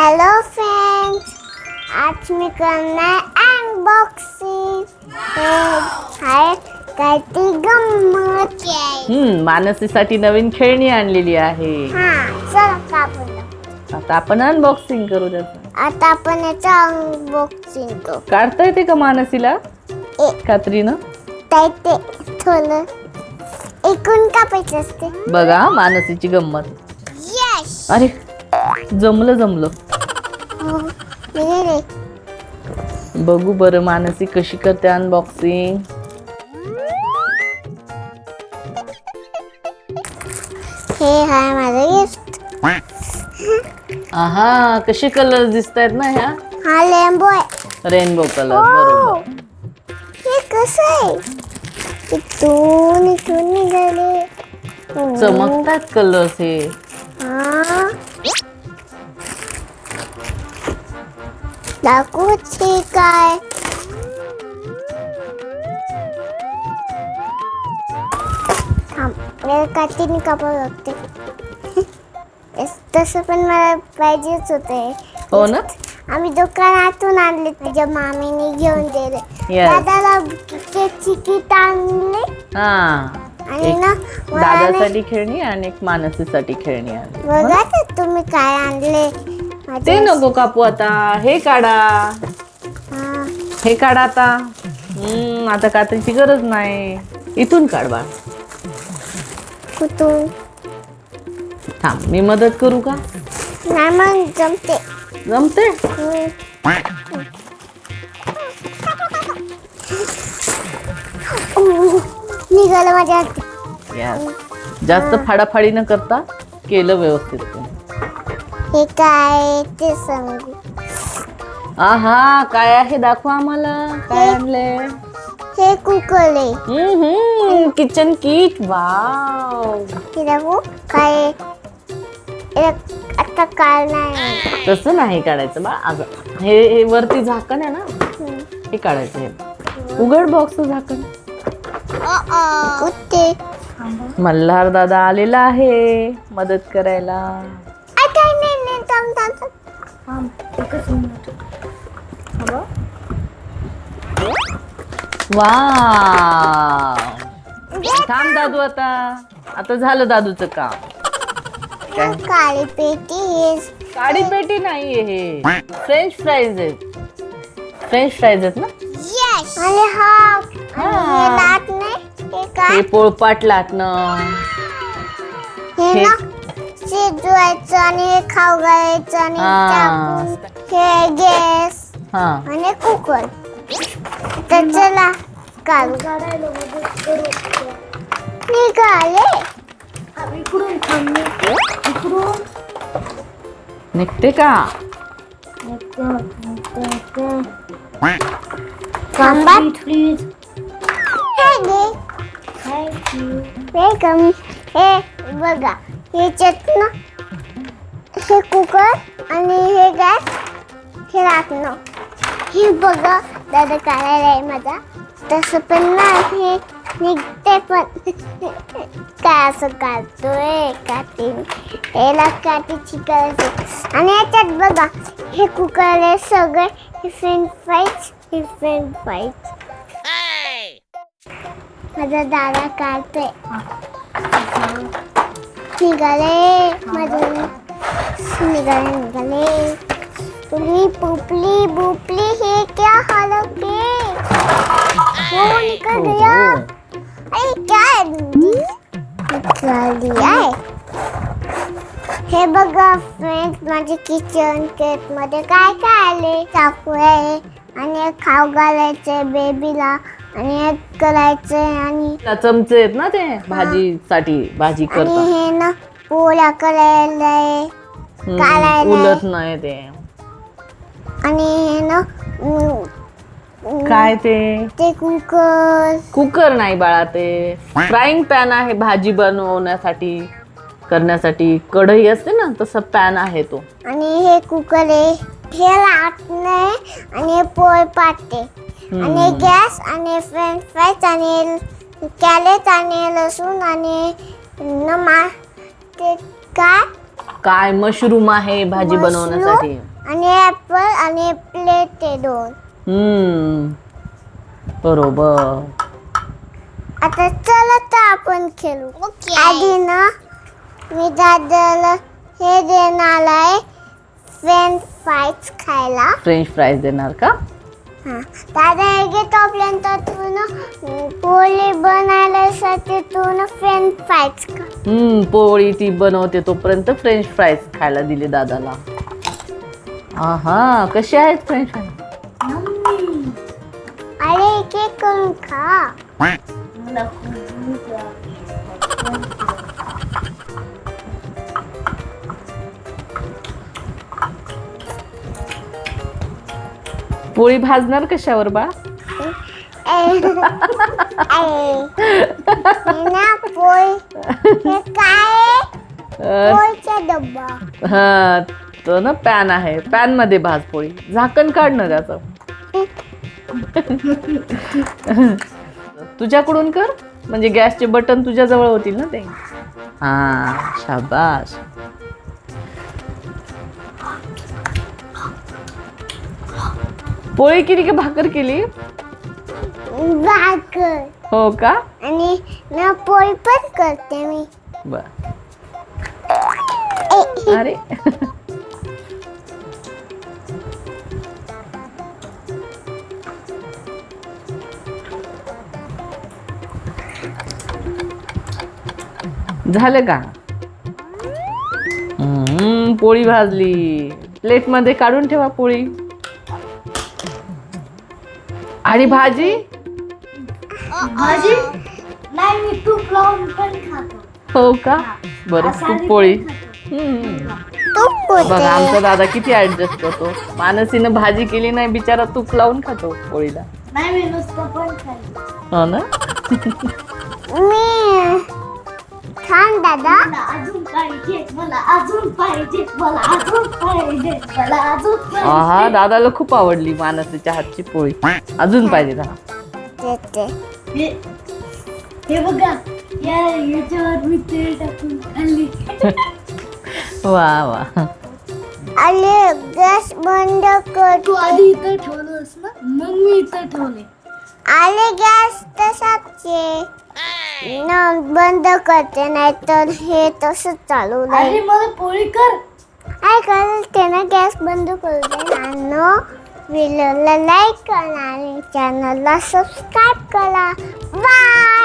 Hello friends आज मी करणार unboxing हाय काय ती गंमत हम्म मानसीसाठी नवीन खेळणी आणलेली आहे. हा चला कापून आता आपण अनबॉक्सिंग करू त्याचं. आता आपण याचा अनबॉक्सिंग करू. काढता येते का मानसीला? ए. खात्रीनं ताई ते थोडं एकूण कापायचं असते. बघा मानसीची गंमत. यस अरे जमलं जमलं. बघू बरं मानसी कशी करते अनबॉक्सिंग हे हाय माझं गिफ्ट आहा कसे कलर दिसत आहेत ना ह्या? हा लेंबू आहे. रेनबो कलर हो. बरोबर. हे कसं आहे? इथून इथून निघाले. चमकतात कलर्स हे. दाखवते काय काठीने कापावं लागते तसं पण मला पाहिजेच होते हो ना आम्ही दुकानातून आणले माझ्या मामीने घेऊन दिले. दादाला त्याची किट आणले हा आणि ना दादासाठी खेळणी आणि एक मानसीसाठी खेळणी आणली बघा तुम्ही काय आणले ते नको कापू आता हे काढा हा. काढा आता हम्म आता कात्रीची गरज नाही इथून काढ बा कुठून थांब मी मदत करू का नाही मग जमते जमते हम्म. निघालं माझ्या हाती. Yes. जास्त फाडाफाडी न करता केलं व्यवस्थित तुम्ही. हे काय ते सांगू. आहा काय आहे दाखवा आम्हाला. काय आणले हे कुकर आहे. किचन किट वाव हे दाखवू. काय आहे? हे आता काय नाही. तसं नाही काढायचं बा. अगं हे हे वरती झाकण आहे ना. हे काढायचं हे उघड बॉक्स झाकण. कुठे? मल्हार दादा आलेला आहे मदत करायला. वा थांब दादू आता. आता झालं दादूचं काम. काय? काळी पेटी हे काळी पेटी नाहीये हे. फ्रेंच फ्राईज आहेत. फ्रेंच फ्राईज आहेत ना? येस आणि हा आणि हे नाही? हे काय हे पोळपाट लाटणं हे हे- ना? शिजवायचं आणि हे खाऊ घालायचं आणि हा. टाकून हे गॅस हा. आणि कुकर. तर चला. काढू निघाले निघते का? थांबा हे वेलकम हे बघा ह्याच्यात ना हे कुकर आणि हे गॅस हे राखणं हे बघा दादा काढायला आहे माझा. तसं पण नाही. निघते पण. काय असं काढतोय काठी याला काठीची गरज आणि याच्यात बघा हे कुकर आहे सगळे. हे फ्रेंच फ्राईज हे फ्रेंच फ्राईज माझा दादा काढतोय. निघाले. माझे निघाले निघाले. पुली पुपली बुपली हे क्या हालत वो निकल गया अरे क्या है है हे बघा फ्रेंड्स माझे किचन केटमध्ये काय काय आले चाकू आहे आणि एक खाऊ घालायचे बेबीला आणि एक करायचंय आणि चमचे आहेत ना ते भाजीसाठी भाजी आणि करतात हे ना पोळ्या करायला. आहे. हम्म, काढायला. उलट नाही ते. आणि हे ना काय ते? ते कुकर. कुकर नाही बाळा ते. फ्राईंग पॅन आहे भाजी बनवण्यासाठी करण्यासाठी. कढई असते ना तसं पॅन आहे तो. आणि हे कुकर आहे. हे लाटणे आणि हे पोळ पाटते आणि. गॅस आणि फ्रेंच फ्राईज आणि कॅलेट आणि लसूण आणि नमा ते काय? काय मशरूम आहे भाजी बनवण्यासाठी? आणि ऍपल आणि प्लेट आहे दोन. हम्म. बरोबर. आता चला तर आपण खेळू. आधी ना मी दादाला हे देणार आहे फ्रेंच फ्राईज खायला. फ्रेंच फ्राईज देणार का? हा. दादा हे घे तोपर्यंत तू ना पोळी बनायला तू ना फ्रेंच फ्राईज खा. हम्म पोळी ती बनवते तोपर्यंत फ्रेंच फ्राईज खायला दिले दादाला. हा कसे आहेत फ्रेंच फ्राईज करून खा पोळी भाजणार कशावर बा हे हे हा तो ना पॅन आहे पॅनमध्ये भाज पोळी झाकण काढ ना त्याचं तुझ्याकडून कर. म्हणजे गॅसचे बटन तुझ्या जवळ होतील ना ते. हा शाबास. पोळी केली की भाकर केली? भाकर. हो का? आणि ना पोळी पण करते मी. बर. अरे. झालं का? हम्म, पोळी भाजली. प्लेटमध्ये काढून ठेवा पोळी. आणि भाजी? भाजी? नाही मी तूप लावून पण खातो. हो का? बरं तू पोळी. हम्म. तूप बघा आमचा दादा किती ऍडजस्ट करतो. मानसीनं भाजी केली नाही बिचारा तूप लावून खातो पोळीला. नाही मी नुसतं पण खातो. हो ना? मी छान दादा. अजून पाहिजे मला अजून पाहिजे मला अजून पाहिजे मला अजून हा दादाला खूप आवडली मानसीच्या हातची पोळी. अजून पाहिजे का देते. हे हे बघा या याच्यावर मी तेल टाकून खाल्ली. वा वा. अरे गॅस बंद कर. तू आधी इथं ठेवलंस ना मग मी इथं ठेवले आले गॅस तसाच आहे. ना बंद करते नाही तर हे तसंच चालू अरे राहील मला पोळी कर. काय करेल त्यानं गॅस बंद करू दे आणि व्हिडिओला लाईक करा आणि चॅनलला सबस्क्राईब करा. बाय